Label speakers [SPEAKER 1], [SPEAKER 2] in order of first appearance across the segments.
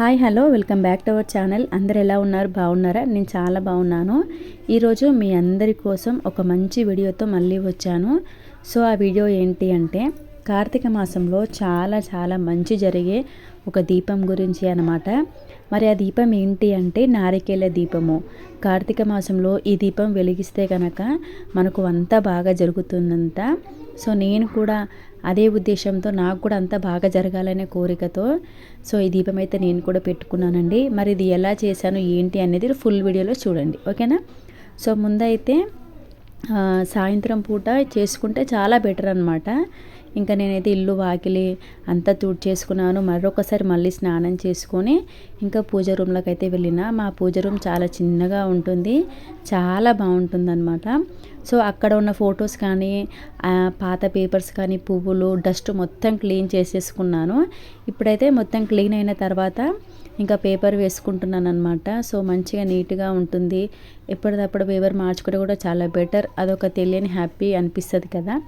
[SPEAKER 1] Hi hello welcome back to our channel. అందరు ఎలా ఉన్నారు? బాగున్నారా? నేను చాలా బాగున్నాను. ఈరోజు మీ అందరి కోసం ఒక మంచి వీడియోతో మళ్ళీ వచ్చాను. సో ఆ వీడియో ఏంటి అంటే కార్తీక మాసంలో చాలా చాలా మంచి జరిగే ఒక దీపం గురించి అనమాట మరి ఆ దీపం ఏంటి అంటే నారికేల దీపము. కార్తీక మాసంలో ఈ దీపం వెలిగిస్తే కనుక మనకు అంతా బాగా జరుగుతుందంట సో నేను కూడా అదే ఉద్దేశంతో నాకు కూడా అంతా బాగా జరగాలనే కోరికతో సో ఈ దీపం అయితే నేను కూడా పెట్టుకున్నానండి. మరి ఇది ఎలా చేశాను ఏంటి అనేది ఫుల్ వీడియోలో చూడండి. ఓకేనా సో ముందైతే సాయంత్రం పూట చేసుకుంటే చాలా బెటర్ అనమాట ఇంకా నేనైతే ఇల్లు వాకిలి అంతా చేసుకున్నాను. మరొకసారి మళ్ళీ స్నానం చేసుకొని ఇంకా పూజ రూమ్లోకి అయితే వెళ్ళిన. మా పూజ రూమ్ చాలా చిన్నగా ఉంటుంది. చాలా బాగుంటుంది అనమాట సో అక్కడ ఉన్న ఫొటోస్ కానీ పాత పేపర్స్ కానీ పువ్వులు డస్ట్ మొత్తం క్లీన్ చేసేసుకున్నాను. ఇప్పుడైతే మొత్తం క్లీన్ అయిన తర్వాత ఇంకా పేపర్ వేసుకుంటున్నాను అనమాట సో మంచిగా నీట్గా ఉంటుంది. ఎప్పటికప్పుడు పేపర్ మార్చుకుంటే కూడా చాలా బెటర్. అదొక తెలియని హ్యాపీ అనిపిస్తుంది కదా.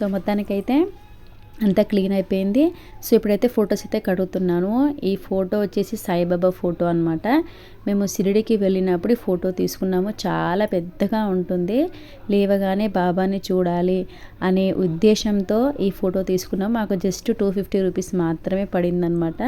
[SPEAKER 1] సో మొత్తానికైతే అంతా క్లీన్ అయిపోయింది. సో ఇప్పుడైతే ఫొటోస్ అయితే కడుగుతున్నాను. ఈ ఫోటో వచ్చేసి సాయిబాబా ఫోటో అనమాట మేము షిరిడికి వెళ్ళినప్పుడు ఈ ఫోటో తీసుకున్నాము. చాలా పెద్దగా ఉంటుంది. లేవగానే బాబాని చూడాలి అనే ఉద్దేశంతో ఈ ఫోటో తీసుకున్నాము మాకు జస్ట్ టూ ఫిఫ్టీ రూపీస్ మాత్రమే పడిందనమాట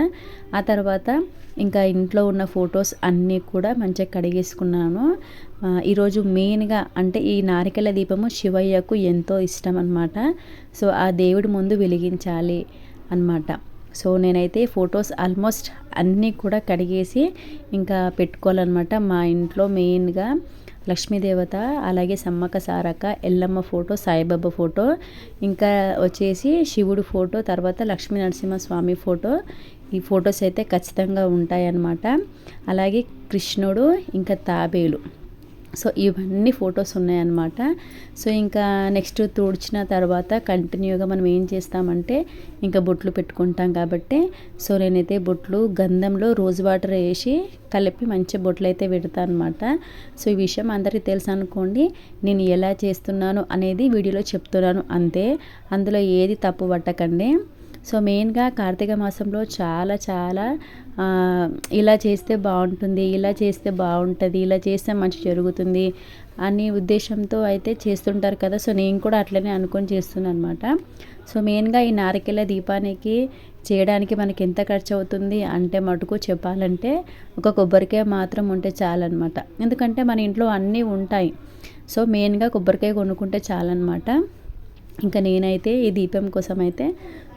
[SPEAKER 1] ఆ తర్వాత ఇంకా ఇంట్లో ఉన్న ఫొటోస్ అన్నీ కూడా మంచిగా కడిగేసుకున్నాను. ఈరోజు మెయిన్గా అంటే ఈ నారికల దీపము శివయ్యకు ఎంతో ఇష్టం అనమాట సో ఆ దేవుడి ముందు వెలిగించాలి అన్నమాట. సో నేనైతే ఫొటోస్ ఆల్మోస్ట్ అన్నీ కూడా కడిగేసి ఇంకా పెట్టుకోవాలన్నమాట. మా ఇంట్లో మెయిన్గా లక్ష్మీదేవత అలాగే సమ్మక్క సారక్క ఎల్లమ్మ ఫోటో సాయిబాబా ఫోటో ఇంకా వచ్చేసి శివుడు ఫోటో తర్వాత లక్ష్మీ నరసింహస్వామి ఫోటో. ఈ ఫొటోస్ అయితే ఖచ్చితంగా ఉంటాయన్నమాట. అలాగే కృష్ణుడు ఇంకా తాబేలు. సో ఇవన్నీ ఫొటోస్ ఉన్నాయన్నమాట. సో ఇంకా నెక్స్ట్ తుడిచిన తర్వాత కంటిన్యూగా మనం ఏం చేస్తామంటే ఇంకా బొట్లు పెట్టుకుంటాం కాబట్టి. సో నేనైతే బొట్లు గంధంలో రోజ్ వాటర్ వేసి కలిపి మంచి బొట్లు అయితే పెడతాను అనమాట సో ఈ విషయం అందరికీ తెలుసు అనుకోండి నేను ఎలా చేస్తున్నాను అనేది వీడియోలో చెప్తున్నాను అంతే. అందులో ఏది తప్పు పట్టకండి. సో మెయిన్గా కార్తీక మాసంలో చాలా చాలా ఇలా చేస్తే బాగుంటుంది ఇలా చేస్తే బాగుంటుంది ఇలా చేస్తే మంచి జరుగుతుంది అనే ఉద్దేశంతో అయితే చేస్తుంటారు కదా. సో నేను కూడా అట్లనే అనుకొని చేస్తున్నాను అనమాట సో మెయిన్గా ఈ నారికెల దీపానికి చేయడానికి మనకి ఎంత ఖర్చు అవుతుంది అంటే మటుకు చెప్పాలంటే ఒక కొబ్బరికాయ మాత్రం ఉంటే చాలన్నమాట. ఎందుకంటే మన ఇంట్లో అన్నీ ఉంటాయి. సో మెయిన్గా కొబ్బరికాయ కొనుక్కుంటే చాలన్నమాట. ఇంకా నేనైతే ఈ దీపం కోసం అయితే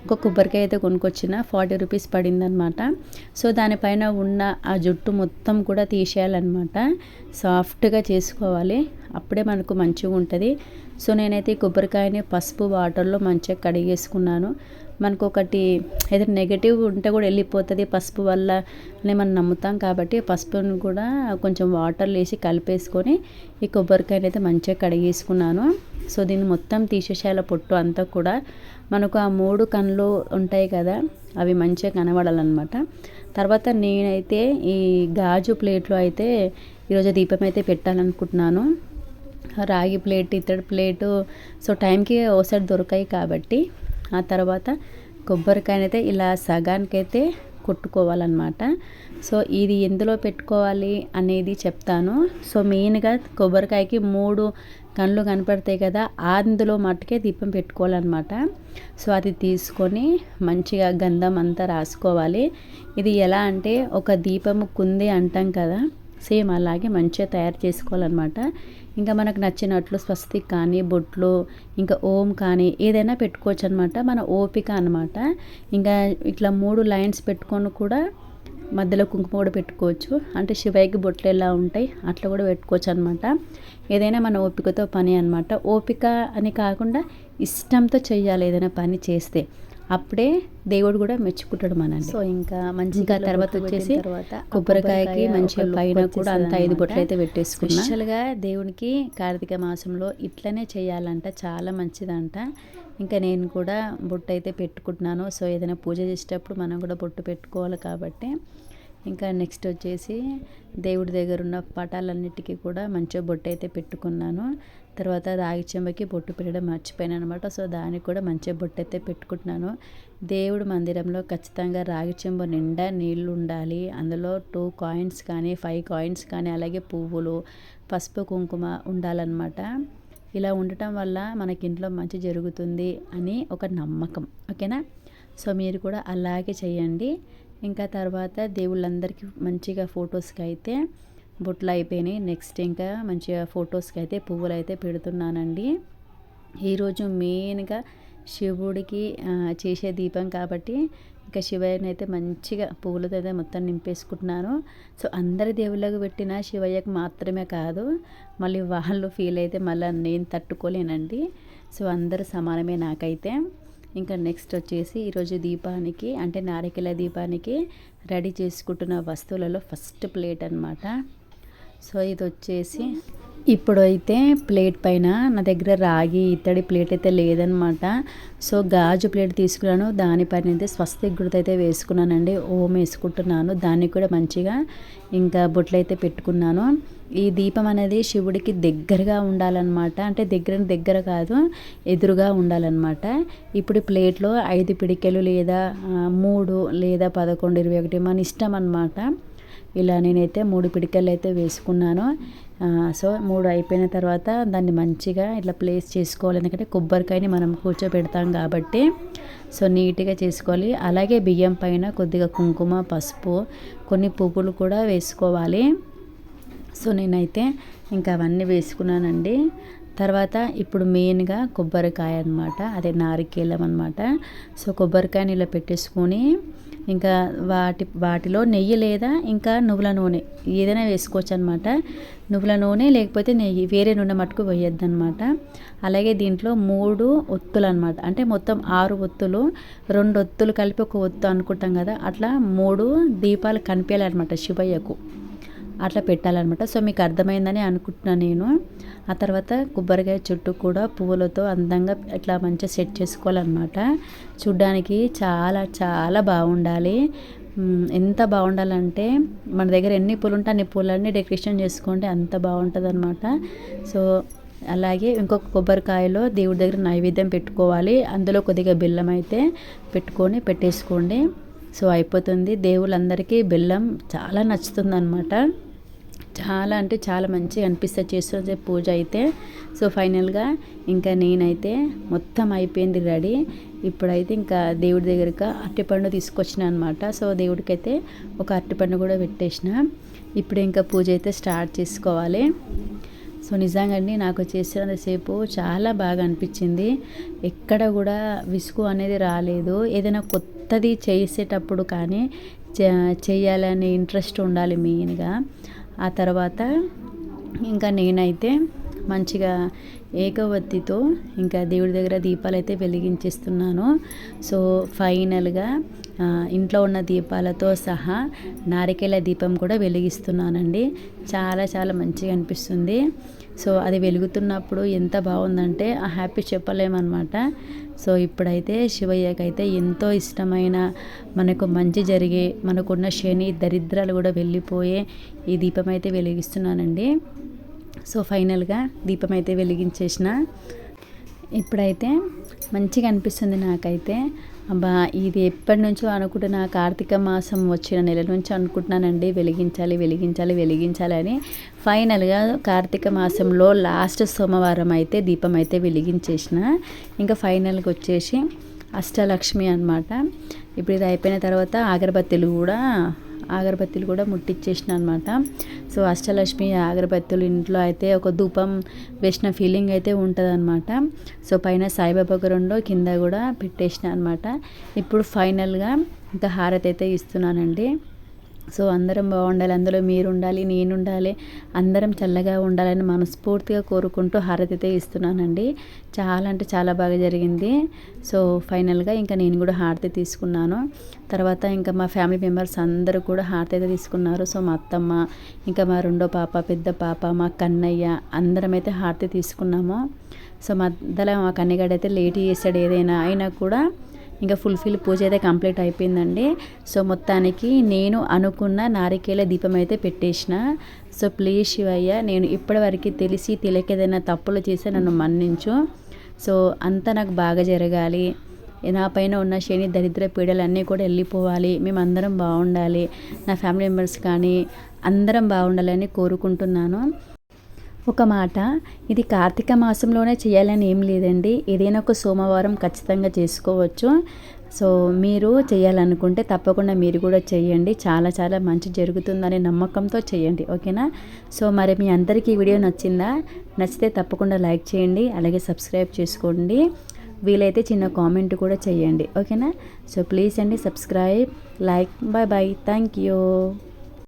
[SPEAKER 1] ఒక కొబ్బరికాయ అయితే కొనుక్కొచ్చిన ఫార్టీ రూపీస్ పడిందనమాట సో దానిపైన ఉన్న ఆ జుట్టు మొత్తం కూడా తీసేయాలన్నమాట. సాఫ్ట్గా చేసుకోవాలి. అప్పుడే మనకు మంచిగా ఉంటుంది సో నేనైతే ఈ కొబ్బరికాయని పసుపు వాటర్లో మంచిగా కడిగేసుకున్నాను. మనకు ఒకటి ఏదైనా నెగటివ్ ఉంటే కూడా వెళ్ళిపోతుంది. పసుపు వల్ల అని మనం నమ్ముతాం కాబట్టి పసుపును కూడా కొంచెం వాటర్లో వేసి కలిపేసుకొని ఈ కొబ్బరికాయని అయితే మంచిగా కడిగేసుకున్నాను. సో దీన్ని మొత్తం తీసేసేయాల పొట్టు అంతా కూడా మనకు ఆ మూడు కళ్ళు ఉంటాయి కదా అవి మంచిగా కనబడాలన్నమాట. తర్వాత నేనైతే ఈ గాజు ప్లేట్లో అయితే ఈరోజు దీపం అయితే పెట్టాలనుకుంటున్నాను. రాగి ప్లేట్ ఇత్తడి ప్లేటు సో టైంకి ఒకసారి దొరకాయి కాబట్టి ఆ తర్వాత కొబ్బరికాయనైతే ఇలా సగానికైతే కొట్టుకోవాలన్నమాట. సో ఇది ఎందులో పెట్టుకోవాలి అనేది చెప్తాను. సో మెయిన్గా కొబ్బరికాయకి మూడు కళ్ళు కనపడతాయి కదా అందులో మట్టుకే దీపం పెట్టుకోవాలన్నమాట. సో అది తీసుకొని మంచిగా గంధం అంతా రాసుకోవాలి. ఇది ఎలా అంటే ఒక దీపము కుంది అంటాం కదా సేమ్ అలాగే మంచిగా తయారు చేసుకోవాలన్నమాట. ఇంకా మనకు నచ్చినట్లు స్వస్తిక్ కానీ బొట్లు ఇంకా ఓం కానీ ఏదైనా పెట్టుకోవచ్చు అనమాట మన ఓపిక అనమాట ఇంకా ఇట్లా మూడు లైన్స్ పెట్టుకొని కూడా మధ్యలో కుంకుమ కూడా పెట్టుకోవచ్చు. అంటే శివయ్యకి బొట్లు ఎలా ఉంటాయి అట్లా కూడా పెట్టుకోవచ్చు అనమాట ఏదైనా మన ఓపికతో పని అనమాట ఓపిక అని కాకుండా ఇష్టంతో చేయాలి ఏదైనా పని చేస్తే. అప్పుడే దేవుడు కూడా మెచ్చుకుంటాడు మనల్ని. సో ఇంకా మంచిగా తర్వాత వచ్చేసి కొబ్బరికాయకి మంచిగా పైన కూడా అంత ఐదు బొట్లు అయితే పెట్టేసుకున్నా. స్పెషల్గా దేవునికి కార్తీక మాసంలో ఇట్లనే చేయాలంట చాలా మంచిదంట. ఇంకా నేను కూడా బొట్టు అయితే పెట్టుకుంటున్నాను. సో ఏదైనా పూజ చేసేటప్పుడు మనం కూడా బొట్టు పెట్టుకోవాలి కాబట్టి ఇంకా నెక్స్ట్ వచ్చేసి దేవుడి దగ్గర ఉన్న పటాలన్నిటికీ కూడా మంచిగా బొట్టు అయితే పెట్టుకున్నాను. తర్వాత రాగి చెంబకి బొట్టు పెట్టడం మర్చిపోయాను అనమాట సో దానికి కూడా మంచిగా బొట్టు అయితే పెట్టుకుంటున్నాను. దేవుడు మందిరంలో ఖచ్చితంగా రాగి చెంబు నిండా నీళ్ళు ఉండాలి. అందులో టూ కాయిన్స్ కానీ ఫైవ్ కాయిన్స్ కానీ అలాగే పువ్వులు పసుపు కుంకుమ ఉండాలన్నమాట. ఇలా ఉండటం వల్ల మనకి ఇంట్లో మంచి జరుగుతుంది అని ఒక నమ్మకం. ఓకేనా? సో మీరు కూడా అలాగే చేయండి. ఇంకా తర్వాత దేవుళ్ళందరికీ మంచిగా ఫొటోస్కి అయితే బుట్టలు అయిపోయినాయి. నెక్స్ట్ ఇంకా మంచిగా ఫొటోస్కి అయితే పువ్వులు అయితే పెడుతున్నానండి. ఈరోజు మెయిన్గా శివుడికి చేసే దీపం కాబట్టి ఇంకా శివయ్యని అయితే మంచిగా పువ్వులతో అయితే మొత్తం నింపేసుకుంటున్నాను. సో అందరి దేవుళ్ళకు పెట్టిన శివయ్యకు మాత్రమే కాదు మళ్ళీ వాళ్ళు ఫీల్ అయితే మళ్ళీ నేను తట్టుకోలేనండి. సో అందరు సమానమే నాకైతే. ఇంకా నెక్స్ట్ వచ్చేసి ఈరోజు దీపానికి అంటే నారికెల దీపానికి రెడీ చేసుకుంటున్న వస్తువులలో ఫస్ట్ ప్లేట్ అనమాట సో ఇది వచ్చేసి ఇప్పుడైతే ప్లేట్ పైన నా దగ్గర రాగి ఇత్తడి ప్లేట్ అయితే లేదనమాట. సో గాజు ప్లేట్ తీసుకున్నాను. దానిపైన అయితే స్వస్తిక్ గుర్తు అయితే వేసుకున్నానండి. ఓం వేసుకుంటున్నాను. దానికి కూడా మంచిగా ఇంకా బొట్లు అయితే పెట్టుకున్నాను. ఈ దీపం అనేది శివుడికి దగ్గరగా ఉండాలన్నమాట. అంటే దగ్గర దగ్గర కాదు ఎదురుగా ఉండాలన్నమాట. ఇప్పుడు ప్లేట్లో ఐదు పిడికెలు లేదా మూడు లేదా పదకొండు ఇరవై ఒకటి మన ఇష్టం అనమాట ఇలా నేనైతే మూడు పిడికలు అయితే వేసుకున్నాను. సో మూడు అయిపోయిన తర్వాత దాన్ని మంచిగా ఇట్లా ప్లేస్ చేసుకోవాలి. ఎందుకంటే కొబ్బరికాయని మనం కూర్చోబెడతాం కాబట్టి. సో నీట్గా చేసుకోవాలి. అలాగే బియ్యం పైన కొద్దిగా కుంకుమ పసుపు కొన్ని పువ్వులు కూడా వేసుకోవాలి. సో నేనైతే ఇంకా అవన్నీ వేసుకున్నానండి. తర్వాత ఇప్పుడు మెయిన్గా కొబ్బరికాయ అనమాట అదే నారికేలం అనమాట సో కొబ్బరికాయని ఇలా పెట్టేసుకొని ఇంకా వాటి వాటిలో నెయ్యి లేదా ఇంకా నువ్వుల నూనె ఏదైనా వేసుకోవచ్చు అనమాట నువ్వుల నూనె లేకపోతే నెయ్యి వేరే నూనె మటుకు వేయద్దు అనమాట అలాగే దీంట్లో మూడు ఒత్తులు అనమాట అంటే మొత్తం ఆరు ఒత్తులు రెండు ఒత్తులు కలిపి ఒక ఒత్తు అనుకుంటాం కదా అట్లా మూడు దీపాలు కనిపించాలన్నమాట శివయ్యకు. అట్లా పెట్టాలన్నమాట. సో మీకు అర్థమైందని అనుకుంటున్నాను నేను. ఆ తర్వాత కొబ్బరికాయ చుట్టూ కూడా పువ్వులతో అందంగా ఇట్లా మంచిగా సెట్ చేసుకోవాలన్నమాట. చూడ్డానికి చాలా చాలా బాగుండాలి. ఎంత బాగుండాలంటే మన దగ్గర ఎన్ని పూలు ఉంటే అన్ని పూలన్నీ డెకరేషన్ చేసుకుంటే అంత బాగుంటుంది అనమాట సో అలాగే ఇంకొక కొబ్బరికాయలో దేవుడి దగ్గర నైవేద్యం పెట్టుకోవాలి. అందులో కొద్దిగా బెల్లం అయితే పెట్టుకొని పెట్టేసుకోండి. సో అయిపోతుంది. దేవుళ్ళందరికీ బెల్లం చాలా నచ్చుతుంది అనమాట చాలా అంటే చాలా మంచిగా అనిపిస్తుంది. చేస్తున్న పూజ అయితే. సో ఫైనల్గా ఇంకా నేనైతే మొత్తం అయిపోయింది రెడీ. ఇప్పుడైతే ఇంకా దేవుడి దగ్గరకు అరటిపండు తీసుకొచ్చిన అనమాట సో దేవుడికి అయితే ఒక అరటిపండు కూడా పెట్టేసిన. ఇప్పుడు ఇంకా పూజ అయితే స్టార్ట్ చేసుకోవాలి. సో నిజంగా అండి నాకు చేసినంతసేపు చాలా బాగా అనిపించింది. ఎక్కడ కూడా విసుగు అనేది రాలేదు. ఏదైనా కొత్తది చేసేటప్పుడు కానీ చేయాలనే ఇంట్రెస్ట్ ఉండాలి మెయిన్గా. ఆ తర్వాత ఇంకా నేనైతే మంచిగా ఏకవత్తితో ఇంకా దేవుడి దగ్గర దీపాలు అయితే వెలిగించేస్తున్నాను. సో ఫైనల్గా ఇంట్లో ఉన్న దీపాలతో సహా నారికేల దీపం కూడా వెలిగిస్తున్నానండి. చాలా చాలా మంచిగా అనిపిస్తుంది. సో అది వెలుగుతున్నప్పుడు ఎంత బాగుందంటే ఆ హ్యాపీ చెప్పలేమన్నమాట. సో ఇప్పుడైతే శివయ్యకి అయితే ఎంతో ఇష్టమైన మనకు మంచి జరిగే మనకున్న శని దరిద్రాలు కూడా వెళ్ళిపోయే ఈ దీపం అయితే వెలిగిస్తున్నానండి. సో ఫైనల్గా దీపం అయితే వెలిగించేసిన. ఇప్పుడైతే మంచిగా అనిపిస్తుంది నాకైతే. అబ్బా ఇది ఎప్పటి నుంచో అనుకుంటున్న కార్తీక మాసం వచ్చిన నెల నుంచి అనుకుంటున్నానండి. వెలిగించాలి వెలిగించాలి వెలిగించాలి అని ఫైనల్గా కార్తీక మాసంలో లాస్ట్ సోమవారం అయితే దీపం అయితే వెలిగించేసిన. ఇంకా ఫైనల్గా వచ్చేసి అష్టలక్ష్మి అనమాట ఇప్పుడు ఇది అయిపోయిన తర్వాత అగరబత్తీలు కూడా అగరబత్తీలు కూడా ముట్టించేసిన అనమాట సో అష్టలక్ష్మి అగరబత్తులు ఇంట్లో అయితే ఒక ధూపం వేసిన ఫీలింగ్ అయితే ఉంటుంది అనమాట సో పైన సాయిబాబా రెండు కింద కూడా పెట్టేసిన అనమాట ఇప్పుడు ఫైనల్గా ఇంకా హారతి అయితే ఇస్తున్నానండి. సో అందరం బాగుండాలి అందులో మీరు ఉండాలి నేను ఉండాలి అందరం చల్లగా ఉండాలని మనస్ఫూర్తిగా కోరుకుంటూ హారతితే అయితే ఇస్తున్నానండి. చాలా అంటే చాలా బాగా జరిగింది. సో ఫైనల్గా ఇంకా నేను కూడా హారతి తీసుకున్నాను. తర్వాత ఇంకా మా ఫ్యామిలీ మెంబర్స్ అందరూ కూడా హారతి అయితే తీసుకున్నారు. సో మా అత్తమ్మ ఇంకా మా రెండో పాప పెద్ద పాప మా కన్నయ్య అందరం అయితే హారతి తీసుకున్నాము. సో మధ్యలో మా కన్నయ్యగాడు అయితే లేట్ చేసాడు ఏదైనా అయినా కూడా. ఇంకా ఫుల్ఫిల్ పూజ అయితే కంప్లీట్ అయిపోయిందండి. సో మొత్తానికి నేను అనుకున్న నారికేల దీపం అయితే పెట్టేసిన. సో ప్లీజ్ శివయ్య నేను ఇప్పటివరకు తెలిసి తెలియక ఏదైనా తప్పులు చేస్తే నన్ను మన్నించు. సో అంతా నాకు బాగా జరగాలి. నా పైన ఉన్న శని దరిద్ర పీడలు అన్నీ కూడా వెళ్ళిపోవాలి. మేము అందరం బాగుండాలి. నా ఫ్యామిలీ మెంబర్స్ కానీ అందరం బాగుండాలని కోరుకుంటున్నాను. ఒక మాట ఇది కార్తీక మాసంలోనే చేయాలని ఏం లేదండి. ఏదైనా ఒక సోమవారం ఖచ్చితంగా చేసుకోవచ్చు. సో మీరు చేయాలనుకుంటే తప్పకుండా మీరు కూడా చేయండి. చాలా చాలా మంచి జరుగుతుందనే నమ్మకంతో చేయండి. ఓకేనా? సో మరి మీ అందరికీ వీడియో నచ్చిందా? నచ్చితే తప్పకుండా లైక్ చేయండి. అలాగే సబ్స్క్రైబ్ చేసుకోండి. వీలైతే చిన్న కామెంట్ కూడా చేయండి. ఓకేనా? సో ప్లీజ్ అండి subscribe like bye bye thank you.